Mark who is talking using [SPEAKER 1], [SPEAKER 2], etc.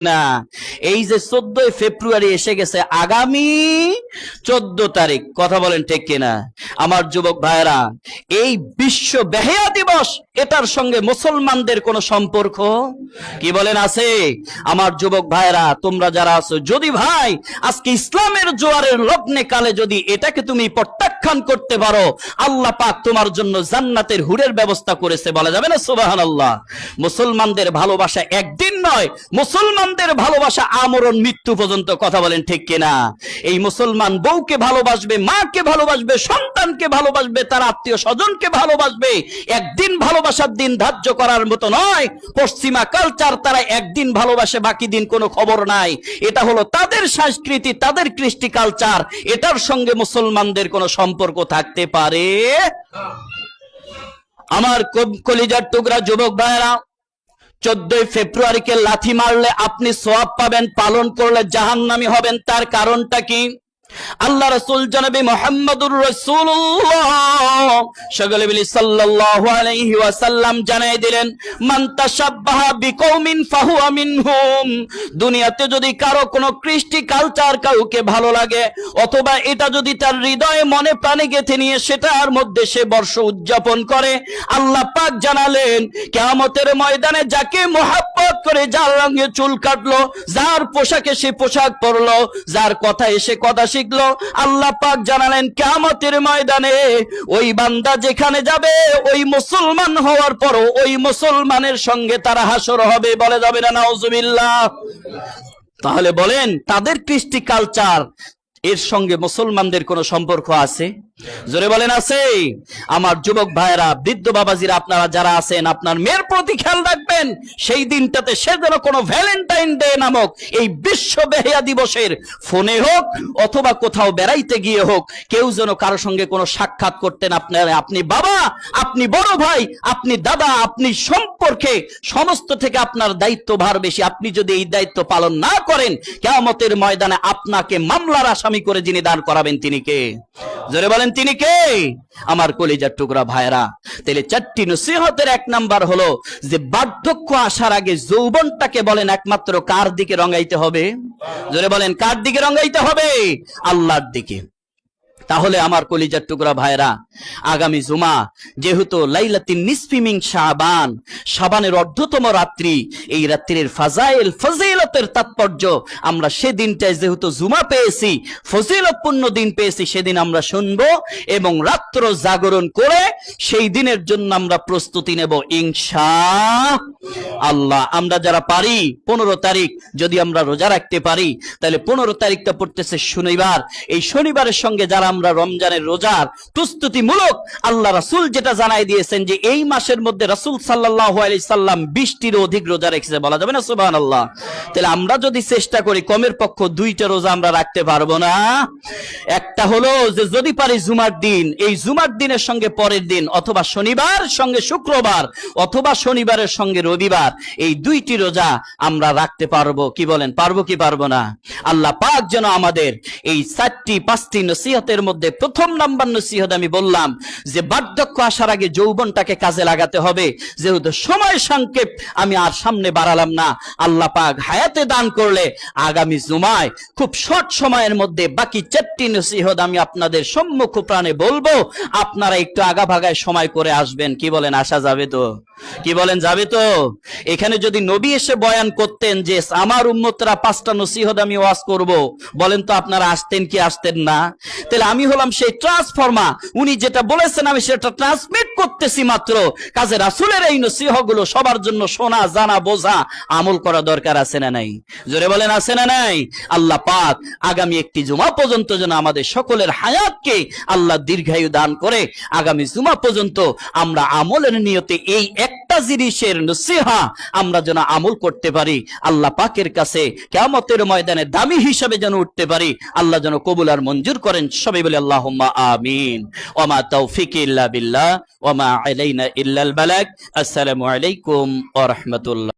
[SPEAKER 1] না, এই যে চোদ্দই ফেব্রুয়ারি এসে গেছে, আগামী চোদ্দ তারিখ, কথা বলেন ঠিক কিনা? আমার যুবক ভাইরা এই বিশ্ব বেহেয়া দিবস, এটার সঙ্গে মুসলমানদের কোনো সম্পর্ক? কি বলেন আছে? আমার যুবক ভাইরা তোমরা যারা আছো, যদি ভাই, আজকে ইসলামের জোয়ারের লগ্নে কালে যদি এটাকে তুমি প্রত্যাখ্যান করতে পারো। আল্লাহ পাক তোমার জন্য জান্নাতের হুরের ব্যবস্থা করেছে, বলা যাবে না? সুবাহান আল্লাহ মুসলমানদের ভালোবাসা একদিন নয়, মুসলমানদের ভালোবাসা আমরণ মৃত্যু পর্যন্ত, কথা বলেন ঠিক কিনা? এই মুসলমান বউকে ভালোবাসবে, মাকে ভালোবাসবে, সন্তানকে ভালোবাসবে, তার আত্মীয় স্বজনকে ভালোবাসবে। একদিন ভালোবাসার দিন ধার্য করার মতো নয়। পশ্চিমা কালচার তারা একদিন ভালোবাসে, বাকি দিন কোনো খবর নাই। এটা হলো তাদের সংস্কৃতি, তাদের কৃষ্টি কালচার। এটার সঙ্গে মুসলমানদের কোনো সম্পর্ক থাকতে পারে। আমার কলিজার টুকরা যুবক ভাইরা চোদ্দই ফেব্রুয়ারিকে লাথি মারলে আপনি সোয়াব পাবেন, পালন করলে জাহান্নামী হবেন। তার কারণটা কি? আল্লাহ রসুল জনবী মোহাম্মদুর রসুল্লাহ সাল্লাল্লাহু আলাইহি ওয়াসাল্লাম জানাই দিলেন, মান তাশাব্বাহা ফাহুয়া মিনহুম। দুনিয়াতে যদি কারও কোনো কৃষ্টি কালচার কাউকে ভালো লাগে, অথবা এটা যদি তার হৃদয়ে মনে প্রাণে গেঁথে নিয়ে সেটার মধ্যে সে বর্ষ উদযাপন করে, আল্লাহ পাক জানালেন, কেয়ামতের ময়দানে যাকে মোহাব্বত করে যার রঙে চুল কাটলো, যার পোশাকে সে পোশাক পরলো, যার কথা এসে কথা শিখলো, আল্লাহ পাক জানালেন কেমতের ময়দানে ওই বান্দা যেখানে যাবে, ওই মুসলমান হওয়ার পরও ওই মুসলমানের সঙ্গে তারা হাসর হবে, বলে যাবে না, নাউজুবিল্লাহ। তাহলে বলেন, তাদের কৃষ্টি কালচার এর সঙ্গে মুসলমানদের কোনো সম্পর্ক আছে? জোরে বলেন, আছে। আমার যুবক ভাইরা বৃদ্ধ বাবাজিরা, আপনারা যারা আছেন, আপনার মেয়ের প্রতি খেয়াল রাখবেন, সেই দিনটাতে সে যেন কোনো ভ্যালেন্টাইন ডে নামক এই বিশ্ব বেহিয়া দিবসের ফোনে হোক অথবা কোথাও বেড়াইতে গিয়ে হোক, কেউ যেন কারও সঙ্গে কোনো সাক্ষাৎ করতেন আপনার, আপনি বাবা, আপনি বড় ভাই, আপনি দাদা, আপনি সম্পর্কে সমস্ত থেকে আপনার দায়িত্ব ভার বেশি। আপনি যদি এই দায়িত্ব পালন না করেন, কেয়ামতের ময়দানে আপনাকে মামলার আসামি করে যিনি দান করাবেন তিনি কে? জোরে বলেন, তিনি কে? আমার কলিজার টুকরা ভাইরা তাহলে চারটি নসিহতের এক নাম্বার হলো যে বার্ধক্য আসার আগে যৌবনটাকে বলেন একমাত্র কার দিকে রঙাইতে হবে? জোরে বলেন, কার দিকে রঙাইতে হবে? আল্লাহর দিকে। তাহলে আমার কলিজার টুকরা ভাইরা আগামী জুমা যেহেতু লাইলাতিন নিসফিমিং শাবান, শাবানের অর্ধতম রাত্রি, এই রাত্রির ফাজাইল, ফজিলতের তাৎপর্য আমরা সেদিনটায় যেহেতু জুমা পেয়েছি, ফজিলতপূর্ণ দিন পেয়েছি, সেদিন আমরা শুনব এবং রাত্র জাগরণ করে সেই দিনের জন্য আমরা প্রস্তুতি নেব, ইনশা আল্লাহ। আমরা যারা পারি, পনেরো তারিখ যদি আমরা রোজা রাখতে পারি, তাহলে পনেরো তারিখটা পড়তেছে শনিবার। এই শনিবারের সঙ্গে যারা আমরা রমজানের রোজার প্রস্তুতিমূলক আল্লাহ রাসূল যেটা জানাই দিয়েছেন যে এই মাসের মধ্যে রাসূল সাল্লাল্লাহু আলাইহি সাল্লাম 20টির অধিক রোজা রেখেছে, বলা যাবে না? সুবহানাল্লাহ। তাহলে আমরা যদি চেষ্টা করি কমের পক্ষ দুইটা রোজা আমরা রাখতে পারব না। একটা হলো যে যদি পারি জুমার দিন, এই জুমার দিনের সঙ্গে পরের দিন, অথবা শনিবার সঙ্গে শুক্রবার, অথবা শনিবারের সঙ্গে রবিবার, এই দুইটি রোজা আমরা রাখতে পারব। কি বলেন? পারব কি পারব না? আল্লাহ পাক যেন আমাদের এই চারটি, পাঁচটি নসিহতের মধ্যে প্রথম নাম্বার নসিহত আমি বললাম যে বার্ধক্য আসার আগে যৌবনটাকে কাজে লাগাতে হবে। যেহেতু সময় সংক্ষেপ, আমি আর সামনে বাড়ালাম না। আল্লাহ পাক হায়াতে দান করলে আগামী জুমায় খুব শর্ট সময়ের মধ্যে বাকি চারটি নসিহত আমি আপনাদের সম্মুখ প্রাণে বলব। আপনারা একটু আগা ভাগায় সময় করে আসবেন, কি বলেন, আসা যাবে তো? কি বলেন, যাবে তো? এখানে যদি নবী এসে বয়ান করতেন যে, আমার উম্মতরা পাঁচটা নসিহত আমি ওয়াজ করব বলেন তো আপনারা আসতেন কি আসতেন না? তাহলে আমি হলাম সেই ট্রান্সফর্মা উনি যেটা বলেছেন আমি সেটা ট্রান্সমিট করতেছি মাত্র। কাজে রাসুলের এই নসিহগুলো সবার জন্য শোনা, জানা, বোঝা, আমল করা দরকার আছে না নাই? জোরে বলেন, আছে না নাই? আল্লাহ পাক আগামী একটি জুমা পর্যন্ত যেন আমাদের সকলের হায়াতকে আল্লাহ দীর্ঘায়ু দান করে, আগামী জুমা পর্যন্ত আমরা আমলের নিয়তে এই একটা জিনিসের নসিহা আমরা যেন আমল করতে পারি। আল্লাহ পাকের কাছে কেমতের ময়দানে দামি হিসাবে যেন উঠতে পারি। আল্লাহ যেন কবুল আর মঞ্জুর করেন। সবাই বলে আল্লাহ আমিন। ওমা তৌফিক ইল্লা বিল্লাহ, ওমা আলাইনা ইল্লাল বালাক আসসালামু আলাইকুম ওয়া রাহমাতুল্লাহ।